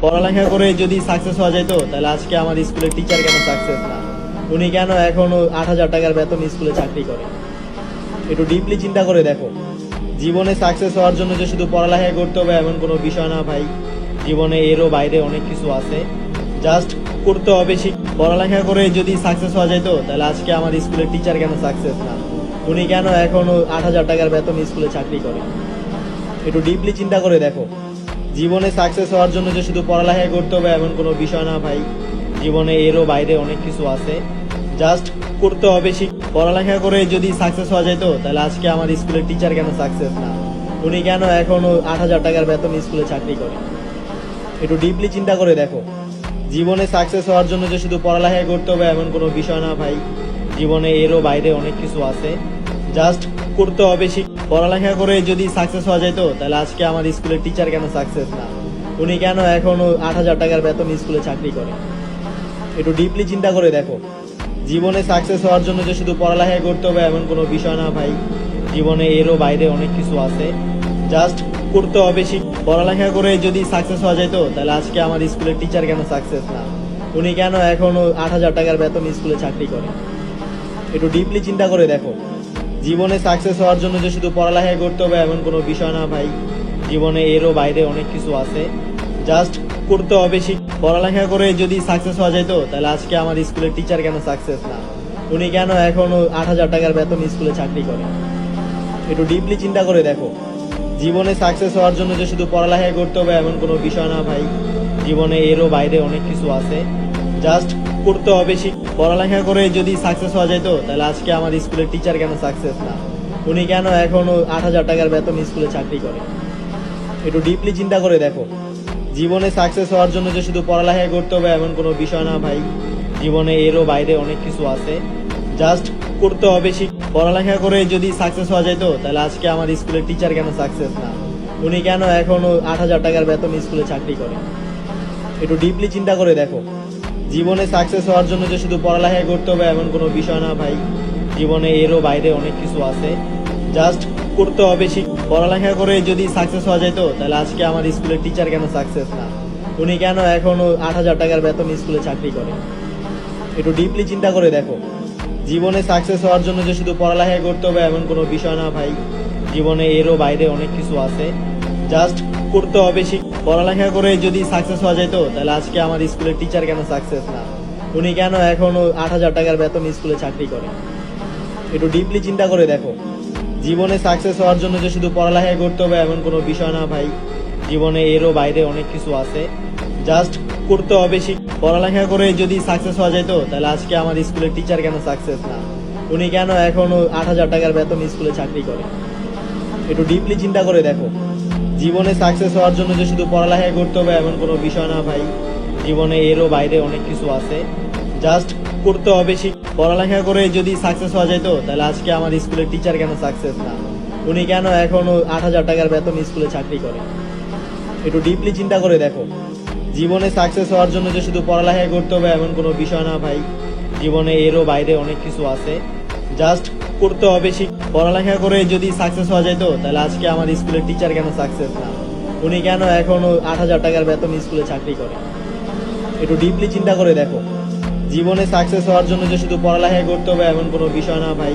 পড়ালেখা করে যদি সাকসেস হওয়া যেত তাহলে আজকে আমার স্কুলের টিচার কেন সাকসেস না? উনি কেন এখনও আট হাজার টাকার বেতন স্কুলে চাকরি করে? একটু ডিপলি চিন্তা করে দেখো। জীবনে সাকসেস হওয়ার জন্য যে শুধু পড়ালেখা করতে হবে এমন কোনো বিষয় না ভাই। জীবনে এরও বাইরে অনেক কিছু আছে। জাস্ট করতে হবে শিখ পড়ালেখা করে যদি সাকসেস হওয়া যেত তাহলে আজকে আমার স্কুলের টিচার কেন সাকসেস না? উনি কেন এখনও আট হাজার টাকার বেতন স্কুলে চাকরি করে? একটু ডিপলি চিন্তা করে দেখো। জীবনে সাকসেস হওয়ার জন্য যে শুধু পড়ালেখা করতে হবে, এমন কোনো বিষয় না ভাই। জীবনে এরও বাইরে অনেক কিছু আছে। জাস্ট করতে হবে পড়ালেখা করে যদি সাকসেস হওয়া যেত তাহলে আজকে আমার স্কুলের টিচার কেন সাকসেস না? উনি কেন এখনও আট হাজার টাকার বেতন স্কুলে চাকরি করে? একটু ডিপলি চিন্তা করে দেখো। জীবনে সাকসেস হওয়ার জন্য যে শুধু পড়ালেখা করতে হবে, এমন কোনো বিষয় না ভাই। জীবনে এরও বাইরে অনেক কিছু আছে। জাস্ট করতে হবে পড়ালেখা করে যদি সাকসেস হওয়া যেত তাহলে আজকে আমার স্কুলের টিচার কেন সাকসেস না? উনি কেন এখনও আট হাজার টাকার বেতন স্কুলে চাকরি করে? একটু ডিপলি চিন্তা করে দেখো। জীবনে সাকসেস হওয়ার জন্য যে শুধু পড়ালেখা করতে হবে এমন কোনো বিষয় না ভাই। জীবনে এরও বাইরে অনেক কিছু আছে। জাস্ট করতে হবে পড়ালেখা করে যদি সাকসেস হওয়া যেত তাহলে আজকে আমার স্কুলের টিচার কেন সাকসেস না? উনি কেন এখনও আট হাজার টাকার বেতন স্কুলে চাকরি করে? একটু ডিপলি চিন্তা করে দেখো। জীবনে সাকসেস হওয়ার জন্য যে শুধু পড়ালেখা করতে হবে, এমন কোনো বিষয় না ভাই। জীবনে এরও বাইরে অনেক কিছু আছে। জাস্ট করতে হবে পড়ালেখা করে যদি সাকসেস হওয়া যেত তাহলে আজকে আমার স্কুলের টিচার কেন সাকসেস না? উনি কেন এখনও আট হাজার টাকার বেতন স্কুলে চাকরি করে? একটু ডিপলি চিন্তা করে দেখো। জীবনে সাকসেস হওয়ার জন্য যে শুধু পড়ালেখা করতে হবে, এমন কোনো বিষয় না ভাই। জীবনে এরও বাইরে অনেক কিছু আছে। জাস্ট করতে হবে পড়ালেখা করে যদি সাকসেস হওয়া যায় তো, তাহলে আজকে আমার স্কুলের টিচার কেন সাকসেস না? উনি কেন এখনও আট হাজার টাকার বেতন স্কুলে চাকরি করে? একটু ডিপলি চিন্তা করে দেখো। জীবনে সাকসেস হওয়ার জন্য যে শুধু পড়ালেখা করতে হবে এমন কোনো বিষয় না ভাই। জীবনে এরও বাইরে অনেক কিছু আছে। জাস্ট করতে হবে পড়ালেখা করে যদি সাকসেস হওয়া যায় তো, তাহলে আজকে আমার স্কুলের টিচার কেন সাকসেস না? উনি কেন এখনও আট হাজার টাকার বেতন স্কুলে চাকরি করে? একটু ডিপলি চিন্তা করে দেখো। জীবনে সাকসেস হওয়ার জন্য যে শুধু পড়ালেখা করতে হবে, এমন কোনো বিষয় না ভাই। জীবনে এরও বাইরে অনেক কিছু আছে। জাস্ট করতে হবে পড়ালেখা করে যদি সাকসেস হওয়া যেত তাহলে আজকে আমার স্কুলের টিচার কেন সাকসেস না? উনি কেন এখনও আট হাজার টাকার বেতন স্কুলে চাকরি করে একটু ডিপলি চিন্তা করে দেখো। জীবনে সাকসেস হওয়ার জন্য যে শুধু পড়ালেখা করতে হবে, এমন কোনো বিষয় না ভাই। জীবনে এরও বাইরে অনেক কিছু আছে। জাস্ট করতে হবে পড়ালেখা করে যদি সাকসেস হওয়া যেত তাহলে আজকে আমার স্কুলের টিচার কেন সাকসেস না? উনি কেন এখনও আট হাজার টাকার বেতন স্কুলে চাকরি করে? একটু ডিপলি চিন্তা করে দেখো। জীবনে সাকসেস হওয়ার জন্য যে শুধু পড়ালেখা করতে হবে এমন কোনো বিষয় না ভাই। জীবনে এরও বাইরে অনেক কিছু আছে। জাস্ট করতে হবে পড়ালেখা করে যদি সাকসেস হওয়া যেত তাহলে আজকে আমার স্কুলের টিচার কেন সাকসেস না? উনি কেন এখনও আট হাজার টাকার বেতন স্কুলে চাকরি করে? একটু ডিপলি চিন্তা করে দেখো। জীবনে সাকসেস হওয়ার জন্য যে শুধু পড়ালেখা করতে হবে, এমন কোনো বিষয় না ভাই। জীবনে এরও বাইরে অনেক কিছু আছে। জাস্ট করতে হবে শিখ পড়ালেখা করে যদি সাকসেস হওয়া যেত তাহলে আজকে আমার স্কুলের টিচার কেন সাকসেস না? উনি কেন এখনও আট হাজার টাকার বেতন স্কুলে চাকরি করে একটু ডিপলি চিন্তা করে দেখো। জীবনে সাকসেস হওয়ার জন্য যে শুধু পড়ালেখা করতে হবে, এমন কোনো বিষয় না ভাই। জীবনে এরও বাইরে অনেক কিছু আছে। জাস্ট করতে হবে পড়ালেখা করে যদি সাকসেস হওয়া যেত তাহলে আজকে আমার স্কুলের টিচার কেন সাকসেস না? উনি কেন এখনও আট হাজার টাকার বেতন স্কুলে চাকরি করে? একটু ডিপলি চিন্তা করে দেখো। জীবনে সাকসেস হওয়ার জন্য যে শুধু পড়ালেখা করতে হবে, এমন কোনো বিষয় না ভাই।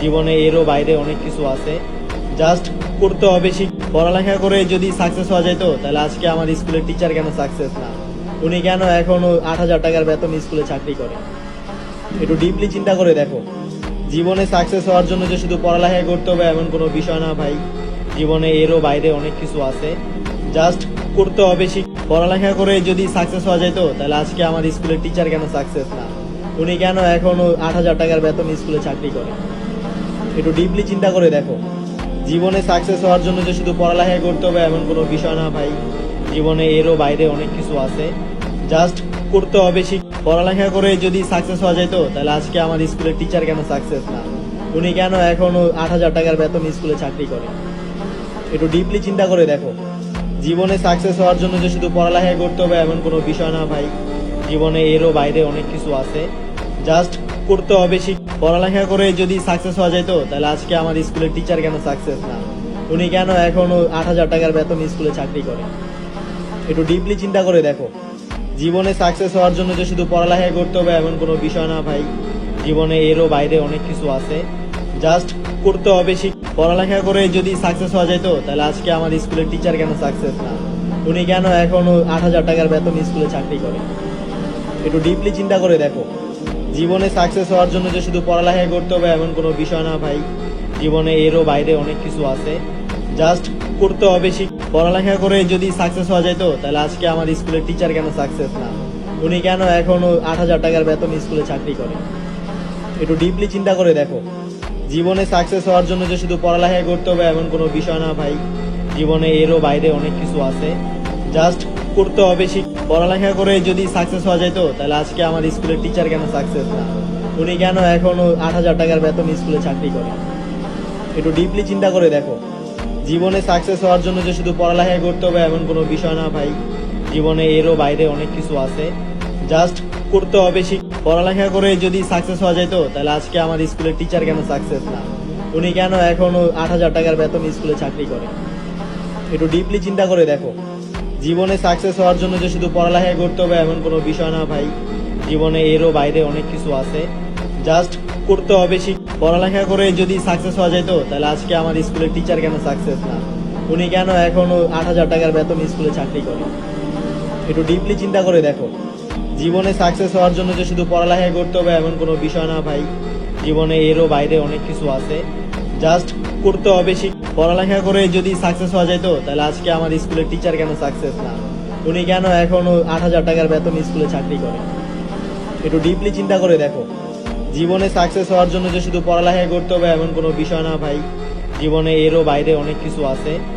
জীবনে এরও বাইরে অনেক কিছু আছে। জাস্ট করতে হবে পড়ালেখা করে যদি সাকসেস হওয়া যেত তাহলে আজকে আমার স্কুলের টিচার কেন সাকসেস না? উনি কেন এখনও আট হাজার টাকার বেতন স্কুলে চাকরি করে? একটু ডিপলি চিন্তা করে দেখো। জীবনে সাকসেস হওয়ার জন্য যে শুধু পড়ালেখা করতে হবে এমন কোনো বিষয় না ভাই। জীবনে এরও বাইরে অনেক কিছু আছে। জাস্ট করতে হবে পড়ালেখা করে যদি সাকসেস হওয়া যেত তাহলে আজকে আমার স্কুলের টিচার কেন সাকসেস না? উনি কেন এখনও আট হাজার টাকার বেতন স্কুলে চাকরি করে? একটু ডিপলি চিন্তা করে দেখো। জীবনে সাকসেস হওয়ার জন্য যে শুধু পড়ালেখা করতে হবে এমন কোনো বিষয় না ভাই। জীবনে এরও বাইরে অনেক কিছু আছে। জাস্ট করতে হবে পড়ালেখা করে যদি সাকসেস হওয়া যেত তাহলে আজকে আমার স্কুলের টিচার কেন সাকসেস না? উনি কেন এখনও আট হাজার টাকার বেতন স্কুলে চাকরি করে? একটু ডিপলি চিন্তা করে দেখো। জীবনে সাকসেস হওয়ার জন্য যে শুধু পড়ালেখা করতে হবে এমন কোনো বিষয় না ভাই। জীবনে এরও বাইরে অনেক কিছু আছে। জাস্ট করতে হবে শিখ পড়ালেখা করে যদি সাকসেস হওয়া যেত তাহলে আজকে আমার স্কুলের টিচার কেন সাকসেস না? উনি কেন এখনও আট হাজার টাকার বেতন স্কুলে চাকরি করে? একটু ডিপলি চিন্তা করে দেখো। জীবনে সাকসেস হওয়ার জন্য যে শুধু পড়ালেখা করতে হবে এমন কোনো বিষয় না ভাই। জীবনে এরও বাইরে অনেক কিছু আছে। জাস্ট করতে হবে পড়ালেখা করে যদি সাকসেস হওয়া যেত তাহলে আজকে আমার স্কুলের টিচার কেন সাকসেস না? উনি কেন এখনও আট হাজার টাকার বেতন স্কুলে চাকরি করে? একটু ডিপলি চিন্তা করে দেখো। জীবনে সাকসেস হওয়ার জন্য যে শুধু পড়ালেখা করতে হবে এমন কোনো বিষয় না ভাই। জীবনে এরও বাইরে অনেক কিছু আছে। জাস্ট করতে হবে পড়ালেখা করে যদি সাকসেস হওয়া যায় তো, তাহলে আজকে আমার স্কুলের টিচার কেন সাকসেস না? উনি কেন এখনও আট হাজার টাকার বেতন স্কুলে চাকরি করে একটু ডিপলি চিন্তা করে দেখো। জীবনে সাকসেস হওয়ার জন্য যে শুধু পড়ালেখা করতে হবে এমন কোনো বিষয় না ভাই। জীবনে এরও বাইরে অনেক কিছু আছে। জাস্ট করতে হবে পড়ালেখা করে যদি সাকসেস হওয়া যায় তো, তাহলে আজকে আমার স্কুলের টিচার কেন সাকসেস না? উনি কেন এখনও আট হাজার টাকার বেতন স্কুলে চাকরি করে একটু ডিপলি চিন্তা করে দেখো। জীবনে সাকসেস হওয়ার জন্য যে শুধু পড়ালেখা করতে হবে, এমন কোনো বিষয় না ভাই। জীবনে এরও বাইরে অনেক কিছু আছে। জাস্ট করতে হবে পড়ালেখা করে যদি সাকসেস হওয়া যেত তাহলে আজকে আমার স্কুলের টিচার কেন সাকসেস না? উনি কেন এখনও আট হাজার টাকার বেতন স্কুলে চাকরি করে? একটু ডিপলি চিন্তা করে দেখো। জীবনে সাকসেস হওয়ার জন্য যে শুধু পড়ালেখা করতে হবে, এমন কোনো বিষয় না ভাই। জীবনে এরও বাইরে অনেক কিছু আছে। জাস্ট করতে হবে পড়ালেখা করে যদি সাকসেস হওয়া যেত তাহলে আজকে আমার স্কুলের টিচার কেন সাকসেস না? উনি কেন এখনও আট হাজার টাকার বেতন স্কুলে চাকরি করে? একটু ডিপলি চিন্তা করে দেখো। জীবনে সাকসেস হওয়ার জন্য যে শুধু পড়ালেখা করতে হবে এমন কোনো বিষয় না ভাই। জীবনে এরও বাইরে অনেক কিছু আছে। জাস্ট করতে হবে পড়ালেখা করে যদি সাকসেস হওয়া যেত তাহলে আজকে আমার স্কুলের টিচার কেন সাকসেস না? উনি কেন এখনও আট হাজার টাকার বেতন স্কুলে চাকরি করে? একটু ডিপলি চিন্তা করে দেখো। জীবনে সাকসেস হওয়ার জন্য যে শুধু পড়ালেখা করতে হবে, এমন কোনো বিষয় না ভাই। জীবনে এরও বাইরে অনেক কিছু আছে।